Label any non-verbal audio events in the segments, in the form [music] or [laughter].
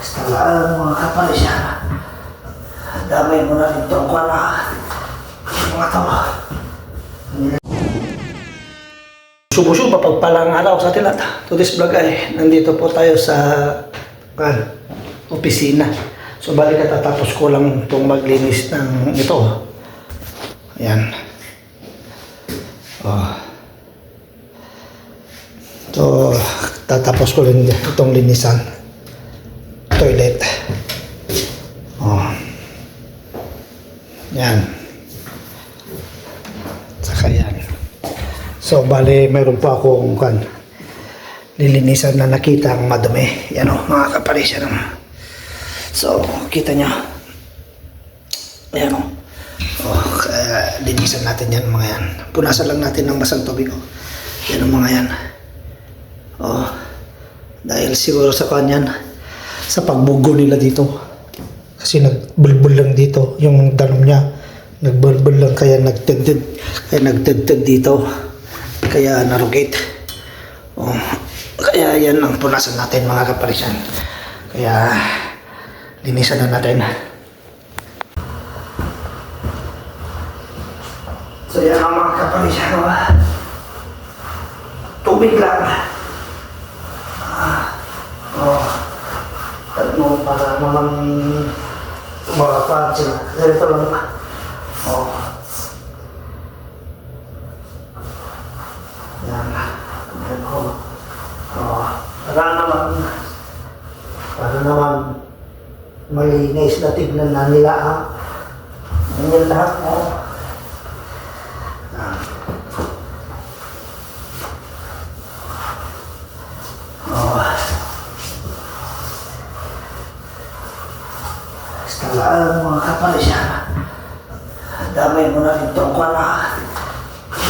talaan mga kaparisyan. Damay mo na rin itong kwa na mga. Subuso, mapagpalang araw sa atin lahat. To this vlog ay nandito po tayo sa kan, opisina. So balik katatapos ko lang itong maglinis ng ito. Ayan. Oh. So, tatapos ko rin itong linisan. Toilet. Oh. Yan. Saka yan. So, bali, meron pa akong kan, lilinisan na nakita ang madumi. Yan o, mga kaparisya naman. So, kita nyo. Ayan o. Oh, kaya linisan natin yan mga yan. Punasan lang natin ng basang tubig o. Yan ang mga yan. Oh, dahil siguro sa kanyan, sa pagbugo nila dito. Kasi nagbulbul lang dito, yung danom niya. Nagbulbul lang kaya nagtagtag, kaya nagtagtag dito. Kaya narugate. Oh, kaya yan ang punasan natin mga kaparisyan. Kaya linisan na natin. So yan ang mga kaparisyan. Oh. Tubig lang. Oh, ano para naman makakaan sila. Ganito lang. Oh. Yan. Yan ko. Oh. Para naman, para naman may nais na tignan na nila ha. Ganyan lahat. Oh. Yan. Oh. Talaan mga kaparisyan. Damay mo na rin itong kwa na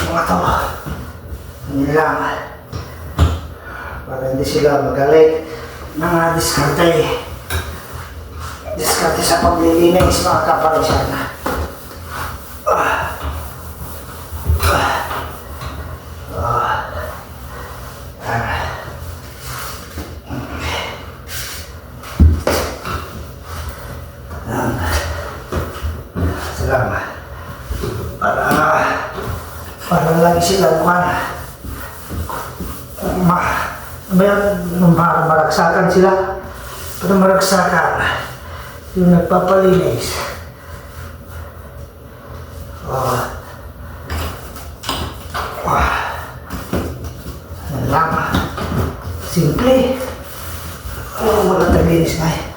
mga. Hindi lang. Para hindi sila magalit. Mga diskarte. Diskarte sa paglilinis mga kaparisyan. Ah. Ah. Ah. Ah. Yan. Salamat. Para, para lagi sila bukan. Ma, may para maragsakan sila. Para maragsakan. Yung nagpapalinis. Oh. Yan lang. Simple. Oh, wala taglinis na eh.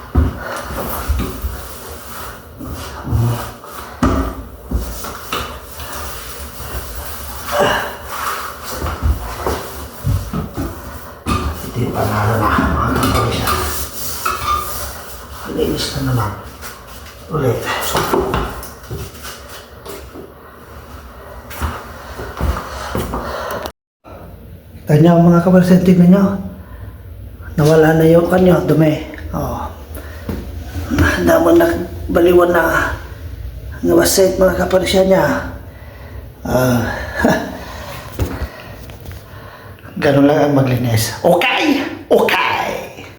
Panalo na mga kaparisya. Linis na naman. Ulit. Kanya mga kaparisya, tignan. Nawala na yung kanyo, dumi. Oh. Damo na baliwan na wasit mga kaparisya niya. Ah. [laughs] Ganun lang ang maglinis. Okay! Okay!